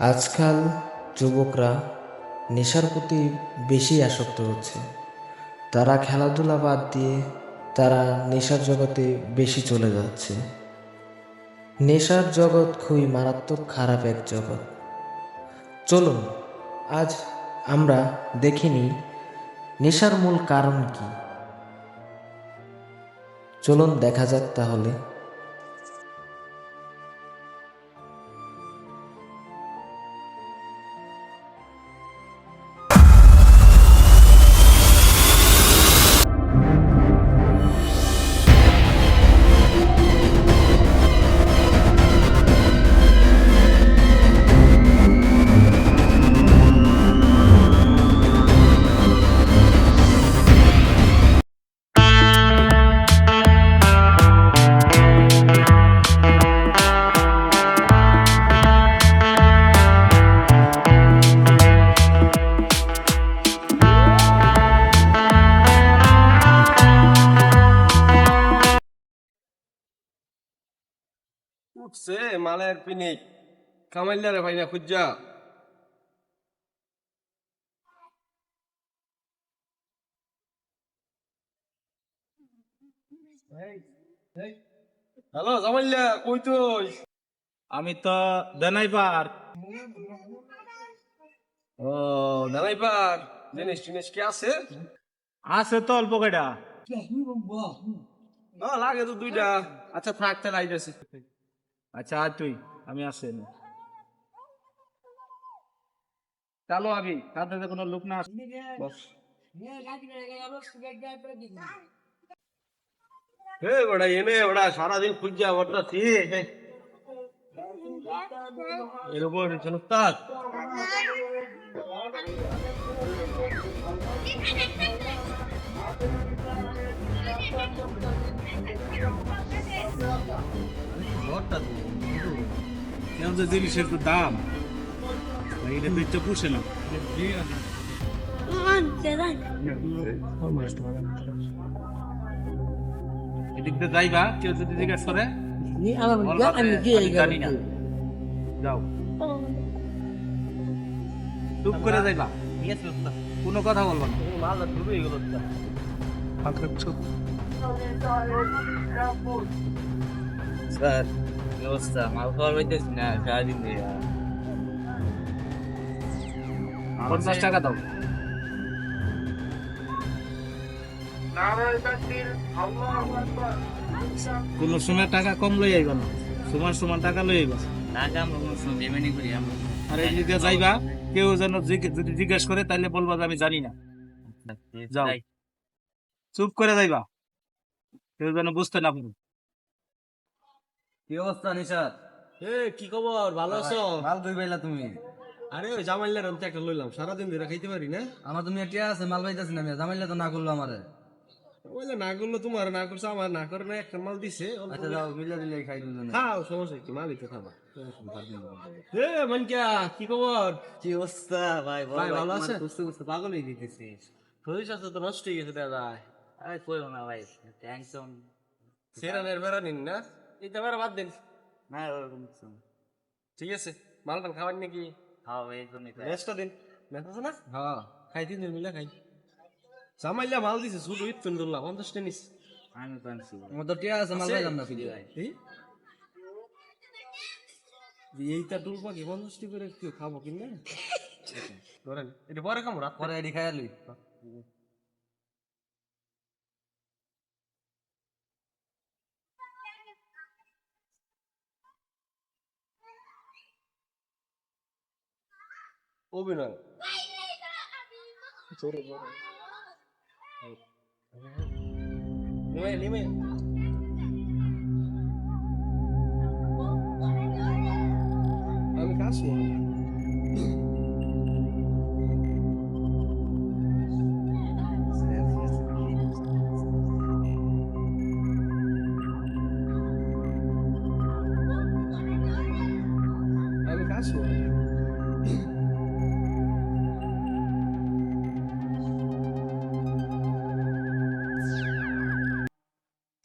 আজকাল যুবকরা নেশার প্রতি বেশি আসক্ত হচ্ছে। তারা খেলাধুলা বাদ দিয়ে তারা নেশার জগতে বেশি চলে যাচ্ছে। নেশার জগৎ খুবই মারাত্মক খারাপ এক জগৎ। চলুন, আজ আমরা দেখিনি নেশার মূল কারণ কি। চলুন দেখা যাক তাহলে। উঠছে মালের পিনিক। কামাইলারে ভাই না খুঁজা। হ্যালো জামাইলা কই তুই? আমি তো দেনাইবার ও দাঁড়াইবার জিনিস টিনিস কি আছে? আছে তো অল্প কয়টা। ও লাগে তো দুইটা। আচ্ছা থাকতে লাইতেছে আচ্ছা আর তুই আমি আছে চালো আবি সাথে কোনো লোক না বস। হে বড়া এনে বড়া সারাদিন খুঁজা বড়টা সি এর কেমন যে জিনিসের তো দাম? এটা তো ইচ্ছা পুষে না এদিক দিয়ে যাইবা কেউ যদি জিজ্ঞেস করে। যে, আমি জানি না। যাও। চুপ করে যাইবা। কোনো কথা বলবা না। গেল। স্যার ব্যবস্থা মাল খাওয়ার পাইতেছি না সারাদিন ধরে। পঞ্চাশ টাকা দাও। কোনো সময় টাকা কম লই আইবা না সমান সমান টাকা লই আইবা। টাকা আমরা কোনো সময় পেমেন্টই করি আমরা আর এই দিকে যাইবা কেউ যেন যদি জিজ্ঞেস করে তাহলে বলবা যে আমি জানি না। যাও। যাই। চুপ করে যাইবা কেউ যেন বুঝতে না পারে। কি অবস্থা নিশাদ এ কি খবর? ভালো আছো? মাল কই পাইলা তুমি। আরে ওই জামাইলার আমি একটা লইলাম। সারাদিন ধরে খাইতে পারি না? আমার তুমি টিয়া আছে মাল পাইতেছি না আমি জামাইলে তো না করল আমারে। ওইলে না করল তোমার না করছে আমার না করে না একটা মাল দিছে আচ্ছা যাও মিলে দিলে খাই দুজনে। খাও সমস্যা কি মালই তো খাবা। এ মানকিয়া কি খবর? কি অবস্থা ভাই? ভাই, ভালো আছে? বুঝতে বুঝতে পাগল হয়ে দিতেছি। শরীর স্বাস্থ্য তো নষ্ট হয়ে গেছে দাদা আরে কইও না ভাই। টেনশন সেরানের বেড়া নিন না? এইটা বেড়া বাদ দিন। না ওরকম কিছু না। ঠিক আছে মালটান খাবার নাকি? হ্যাঁ এই জন্যই তাই। ম্যাচটা দিন। ম্যাচ আছে না? হ্যাঁ। খাই তিন দিন মিলে খাই। জামাইলা মাল দিছে শুধু ইট পেন ধরলাম পঞ্চাশ টেনিস। আমি তো আনছি আমার তো টিয়া আছে মাল পাইলাম না ফিরে। ভাই এই? এইটা টুল পাখি পঞ্চাশটি করে কেউ খাব কিনা ধরেন এটা পরে খাব রাত পরে এডি খাই আলুই অভিনয় নিমে নিমে আমি কাজ করি আমি কাজ করি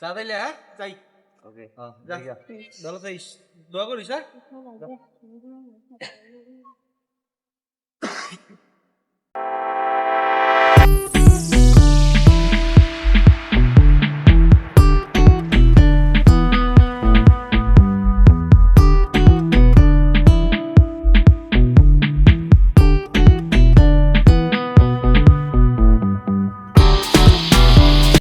চা তাইলে হ্যাঁ? যাই। ওকে যা। ভালো যাইস দোয়া করিস হ্যাঁ?